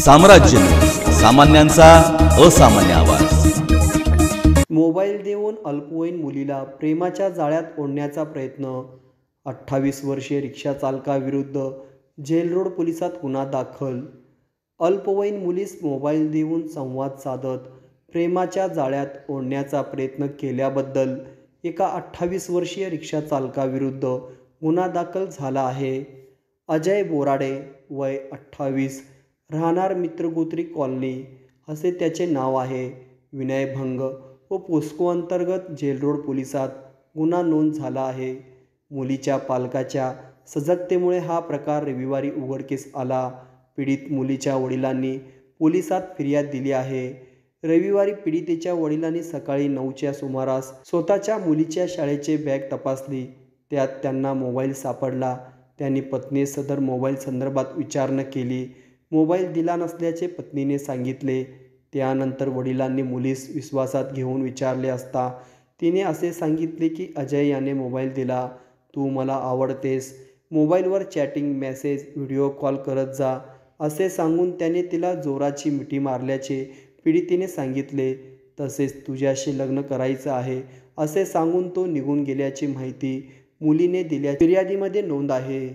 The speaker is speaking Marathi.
साम्राज्य. सामान्यांचा असामान्य आवाज. मोबाईल देऊन अल्पवयीन मुलीला प्रेमाच्या जाळ्यात ओढण्याचा प्रयत्न. अठ्ठावीस वर्षीय रिक्षा रिक्षाचालकाविरुद्ध जेलरोड पोलिसात गुन्हा दाखल. अल्पवयीन मुलीस मोबाईल देऊन संवाद साधत प्रेमाच्या जाळ्यात ओढण्याचा प्रयत्न केल्याबद्दल एका अठ्ठावीस वर्षीय रिक्षा चालकाविरुद्ध गुन्हा दाखल झाला आहे. अजय बोराडे वय अठ्ठावीस राहणार मित्रगोत्री कॉलनी असे त्याचे नाव आहे. विनयभंग व पोस्को अंतर्गत जेलरोड पोलिसात गुन्हा नोंद झाला आहे. मुलीच्या पालकाच्या सजगतेमुळे हा प्रकार रविवारी उघडकीस आला. पीडित मुलीच्या वडिलांनी पोलिसात फिर्याद दिली आहे. रविवारी पीडितेच्या वडिलांनी सकाळी नऊच्या सुमारास स्वतःच्या मुलीच्या शाळेचे बॅग तपासली. त्यात त्यांना मोबाईल सापडला. त्यांनी पत्नी सदर मोबाईल संदर्भात विचारणा केली. मोबाईल दिला नसल्याचे पत्नीने सांगितले. त्यानंतर वडिलांनी मुलीस विश्वासात घेऊन विचारले असता तिने असे सांगितले की अजय याने मोबाईल दिला. तू मला आवडतेस. मोबाईलवर चॅटिंग मेसेज व्हिडिओ कॉल करत जा असे सांगून त्याने तिला जोराची मिठी मारल्याचे पीडितीने सांगितले. तसेच तुझ्याशी लग्न करायचं आहे. असे सांगून तो निघून गेल्याची माहिती मुलीने दिल्या फिर्यादीमध्ये नोंद आहे.